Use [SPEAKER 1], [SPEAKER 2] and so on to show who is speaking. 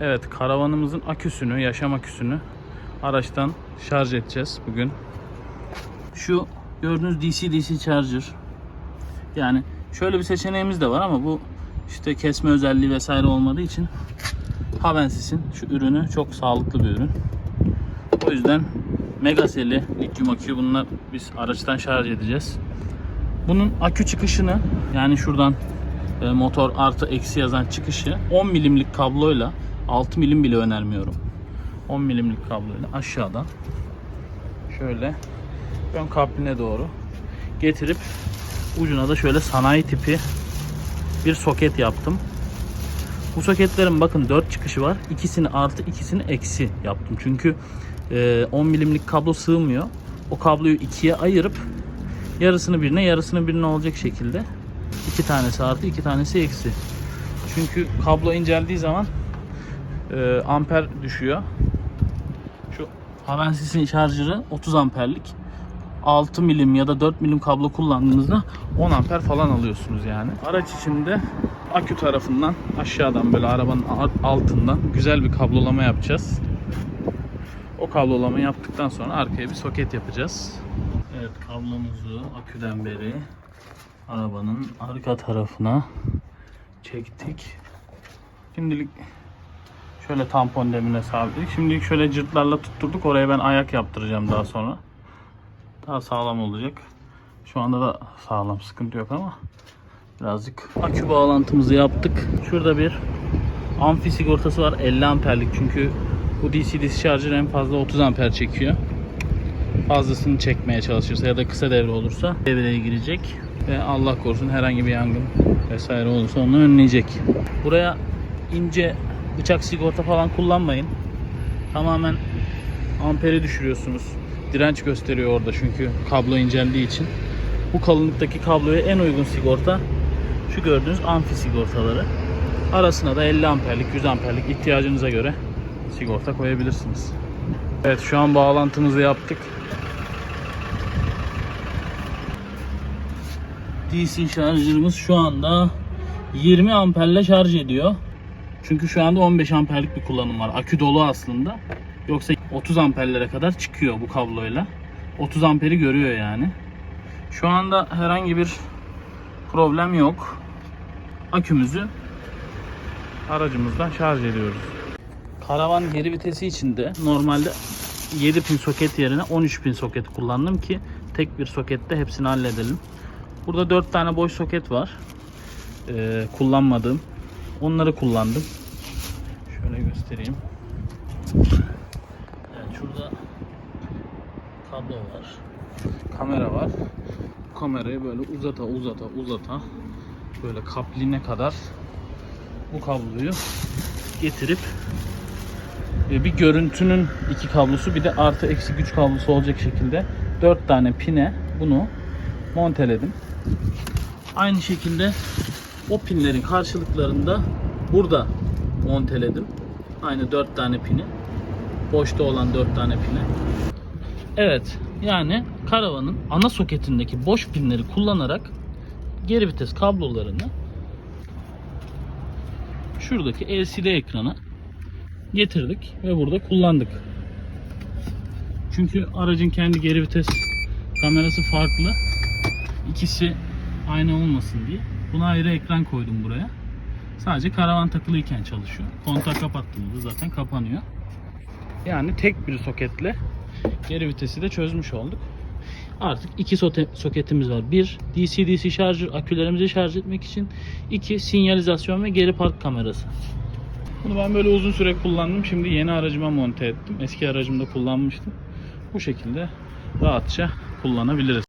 [SPEAKER 1] Evet karavanımızın aküsünü, yaşam aküsünü araçtan şarj edeceğiz bugün. Şu gördüğünüz DC-DC charger. Yani şöyle bir seçeneğimiz de var ama bu işte kesme özelliği vesaire olmadığı için Havensis'in şu ürünü çok sağlıklı bir ürün. O yüzden Megasel'i, lityum aküyü bunlar biz araçtan şarj edeceğiz. Bunun akü çıkışını yani şuradan e, motor artı eksi yazan çıkışı 10 milimlik kabloyla 6 milim bile önermiyorum. 10 milimlik kabloyla aşağıdan şöyle ön kabine doğru getirip ucuna da şöyle sanayi tipi bir soket yaptım. Bu soketlerin bakın 4 çıkışı var. İkisini artı ikisini eksi yaptım. Çünkü e, 10 milimlik kablo sığmıyor. O kabloyu ikiye ayırıp yarısını birine yarısını birine olacak şekilde iki tanesi artı iki tanesi eksi. Çünkü kablo inceldiği zaman e, amper düşüyor. Şu Havensis'in şarjörü 30 amperlik. 6 milim ya da 4 milim kablo kullandığınızda 10 amper falan alıyorsunuz yani. Araç içinde akü tarafından aşağıdan böyle arabanın altından güzel bir kablolama yapacağız. O kablolamayı yaptıktan sonra arkaya bir soket yapacağız. Evet kablomuzu aküden beri arabanın arka tarafına çektik. Şimdilik şöyle tampon demine sabitledik. Şimdilik şöyle cırtlarla tutturduk. Oraya ben ayak yaptıracağım daha sonra. Daha sağlam olacak. Şu anda da sağlam sıkıntı yok ama birazcık akü bağlantımızı yaptık. Şurada bir amfi sigortası var 50 amperlik çünkü bu DC-DC şarjör en fazla 30 amper çekiyor. Fazlasını çekmeye çalışırsa ya da kısa devre olursa devreye girecek ve Allah korusun herhangi bir yangın vesaire olursa onu önleyecek. Buraya ince bıçak sigorta falan kullanmayın. Tamamen amperi düşürüyorsunuz. Direnç gösteriyor orada çünkü kablo inceldiği için. Bu kalınlıktaki kabloya en uygun sigorta şu gördüğünüz amfi sigortaları. Arasına da 50 amperlik, 100 amperlik ihtiyacınıza göre sigorta koyabilirsiniz. Evet şu an bağlantımızı yaptık. DC şarjımız şu anda 20 amperle şarj ediyor. Çünkü şu anda 15 amperlik bir kullanım var. Akü dolu aslında. Yoksa 30 amperlere kadar çıkıyor bu kabloyla. 30 amperi görüyor yani. Şu anda herhangi bir problem yok. Akümüzü aracımızdan şarj ediyoruz. Karavan geri vitesi için de normalde 7 pin soket yerine 13 pin soket kullandım ki tek bir sokette hepsini halledelim. Burada 4 tane boş soket var. Ee, kullanmadığım. Onları kullandım. Şöyle göstereyim. Evet şurada kablo var. Kamera var. Bu kamerayı böyle uzata uzata uzata böyle kapline kadar bu kabloyu getirip e, bir görüntünün iki kablosu bir de artı eksi güç kablosu olacak şekilde 4 tane pine bunu monteledim. Aynı şekilde o pinlerin karşılıklarında burada monteledim. Aynı 4 tane pini. Boşta olan 4 tane pini. Evet yani karavanın ana soketindeki boş pinleri kullanarak geri vites kablolarını şuradaki LCD ekrana getirdik ve burada kullandık. Çünkü aracın kendi geri vites kamerası farklı. İkisi aynı olmasın diye. Buna ayrı ekran koydum buraya. Sadece karavan takılıyken çalışıyor. Kontağı kapattığımızda zaten kapanıyor. Yani tek bir soketle geri vitesi de çözmüş olduk. Artık iki soketimiz var. Bir DC-DC şarjı akülerimizi şarj etmek için. iki sinyalizasyon ve geri park kamerası. Bunu ben böyle uzun süre kullandım. Şimdi yeni aracıma monte ettim. Eski aracımda kullanmıştım. Bu şekilde rahatça kullanabiliriz.